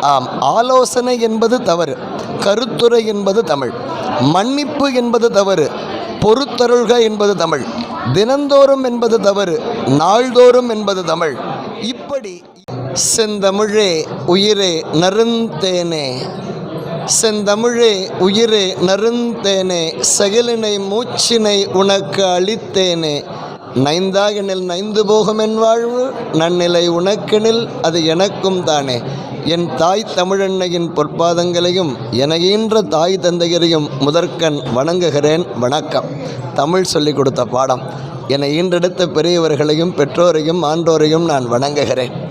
ஆம் ஆலோசனை என்பது தவறு கருத்துரை என்பது தமிழ் மன்னிப்பு என்பது தவறு பொறுத்தருள்க என்பது தமிழ் தினந்தோறும் என்பது தவறு நாள்தோறும் என்பது தமிழ். இப்படி செந்தமிழே உயிரே நருந்தேனே செந்தமிழே உயிரே நருந்தேனே செகலினை மூச்சினை உனக்கு அளித்தேனே நைந்தாகனில் நைந்து போகும் என் வாழ்வு நன்னிலை உனக்கெனில் அது எனக்கும் தானே. என் தாய் தமிழன்னையின் பொற்பாதங்களையும் எனகின்ற தாய் தந்தையரையும் முதற்கண் வணங்குகிறேன். வணக்கம். தமிழ் சொல்லிக் கொடுத்த பாடம். என்னை ஈன்றெடுத்த பெரியவர்களையும் பெற்றோரையும் ஆண்டோரையும் நான் வணங்குகிறேன்.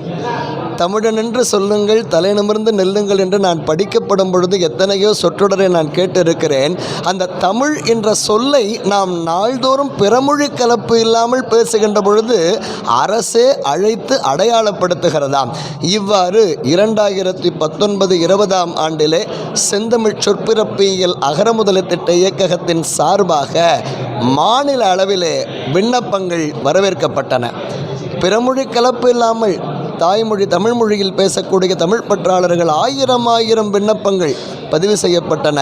தமிழன் என்று சொல்லுங்கள் தலை நிமிர்ந்து நெல்லுங்கள் என்று நான் படிக்கப்படும் பொழுது எத்தனையோ சொற்றொடரை நான் கேட்டிருக்கிறேன். அந்த தமிழ் என்ற சொல்லை நாம் நாள்தோறும் பிறமொழி கலப்பு இல்லாமல் பேசுகின்ற பொழுது அரசே அழைத்து அடையாளப்படுத்துகிறதாம். இவ்வாறு இரண்டாயிரத்தி பத்தொன்பது இருபதாம் ஆண்டிலே செந்தமிழ் சொற்பிறப்பியல் அகரமுதல திட்ட இயக்ககத்தின் சார்பாக மாநில அளவிலே விண்ணப்பங்கள் வரவேற்கப்பட்டன. பிறமொழி கலப்பு இல்லாமல் தாய்மொழி தமிழ் மொழியில் பேசக்கூடிய தமிழ் பற்றாளர்கள் ஆயிரம் ஆயிரம் விண்ணப்பங்கள் பதிவு செய்யப்பட்டன.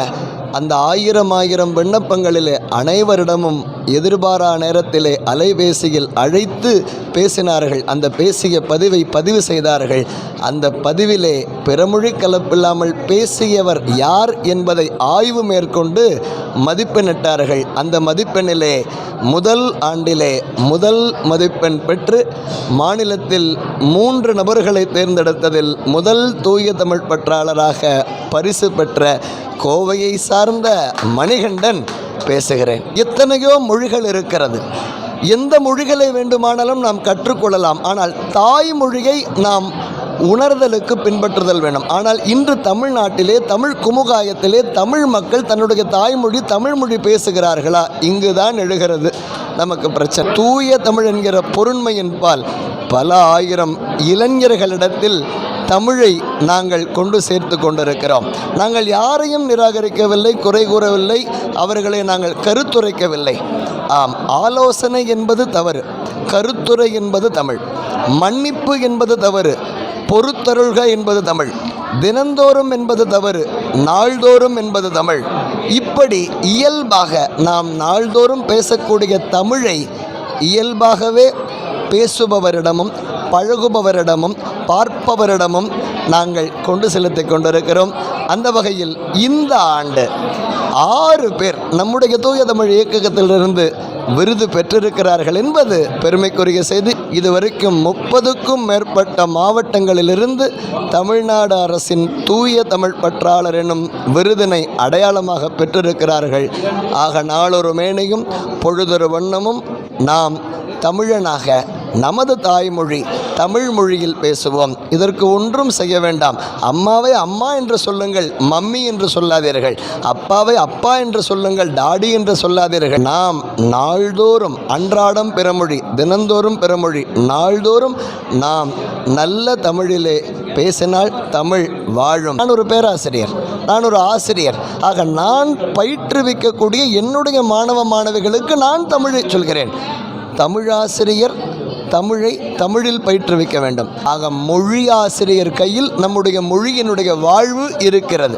அந்த ஆயிரம் ஆயிரம் விண்ணப்பங்களில் அனைவரிடமும் எதிர்பாரா நேரத்திலே அலைபேசியில் அழைத்து பேசினார்கள். அந்த பேசிய பதிவை பதிவு செய்தார்கள். அந்த பதிவிலே பிறமொழி கலப்பில்லாமல் பேசியவர் யார் என்பதை ஆய்வு மேற்கொண்டு மதிப்பெண்ணிட்டார்கள். அந்த மதிப்பெண்ணிலே முதல் ஆண்டிலே முதல் மதிப்பெண் பெற்று மாநிலத்தில் மூன்று நபர்களை தேர்ந்தெடுத்ததில் முதல் தூய தமிழ் பற்றாளராக பரிசு பெற்ற கோவையை சார்ந்த மணிகண்டன் பேசுகிறேன். எத்தனையோ மொழிகள் இருக்கிறது. எந்த மொழிகளை வேண்டுமானாலும் நாம் கற்றுக்கொள்ளலாம். ஆனால் தாய்மொழியை நாம் உணர்தலுக்கு பின்பற்றுதல் வேணும். ஆனால் இன்று தமிழ்நாட்டிலே தமிழ் குமுகாயத்திலே தமிழ் மக்கள் தன்னுடைய தாய்மொழி தமிழ் மொழி பேசுகிறார்களா? இங்குதான் எழுகிறது நமக்கு பிரச்சனை. தூய தமிழ் என்கிற பொருண்மையின் பால் பல ஆயிரம் இளைஞர்களிடத்தில் தமிழை நாங்கள் கொண்டு சேர்த்து கொண்டிருக்கிறோம். நாங்கள் யாரையும் நிராகரிக்கவில்லை குறை கூறவில்லை அவர்களை நாங்கள் கருத்துரைக்கவில்லை. ஆம் ஆலோசனை என்பது தவறு கருத்துரை என்பது தமிழ் மன்னிப்பு என்பது தவறு பொறுத்தருள்க என்பது தமிழ் தினந்தோறும் என்பது தவறு நாள்தோறும் என்பது தமிழ். இப்படி இயல்பாக நாம் நாள்தோறும் பேசக்கூடிய தமிழை இயல்பாகவே பேசுபவரிடமும் பழகுபவரிடமும் பார்ப்பவரிடமும் நாங்கள் கொண்டு செலுத்தி கொண்டிருக்கிறோம். அந்த வகையில் இந்த ஆண்டு ஆறு பேர் நம்முடைய தூய தமிழ் இயக்ககத்திலிருந்து விருது பெற்றிருக்கிறார்கள் என்பது பெருமைக்குரிய செய்தி. இதுவரைக்கும் முப்பதுக்கும் மேற்பட்ட மாவட்டங்களிலிருந்து தமிழ்நாடு அரசின் தூய தமிழ் பற்றாளர் எனும் விருதினை அடையாளமாக பெற்றிருக்கிறார்கள். ஆக நாளொரு மேனையும் பொழுதொரு வண்ணமும் நாம் தமிழனாக நமது தாய்மொழி தமிழ் மொழியில் பேசுவோம். இதற்கு ஒன்றும் செய்ய வேண்டாம். அம்மாவை அம்மா என்று சொல்லுங்கள் மம்மி என்று சொல்லாதீர்கள். அப்பாவை அப்பா என்று சொல்லுங்கள் டாடி என்று சொல்லாதீர்கள். நாம் நாள்தோறும் அன்றாடம் பிறமொழி தினந்தோறும் பிறமொழி நாள்தோறும் நாம் நல்ல தமிழிலே பேசினால் தமிழ் வாழும். நான் ஒரு பேராசிரியர் நான் ஒரு ஆசிரியர். ஆக நான் பயிற்றுவிக்கக்கூடிய என்னுடைய மாணவ மாணவிகளுக்கு நான் தமிழை சொல்கிறேன். தமிழாசிரியர் தமிழை தமிழில் பயிற்றுவிக்க வேண்டும். ஆக மொழி ஆசிரியர் கையில் நம்முடைய மொழியினுடைய வாழ்வு இருக்கிறது.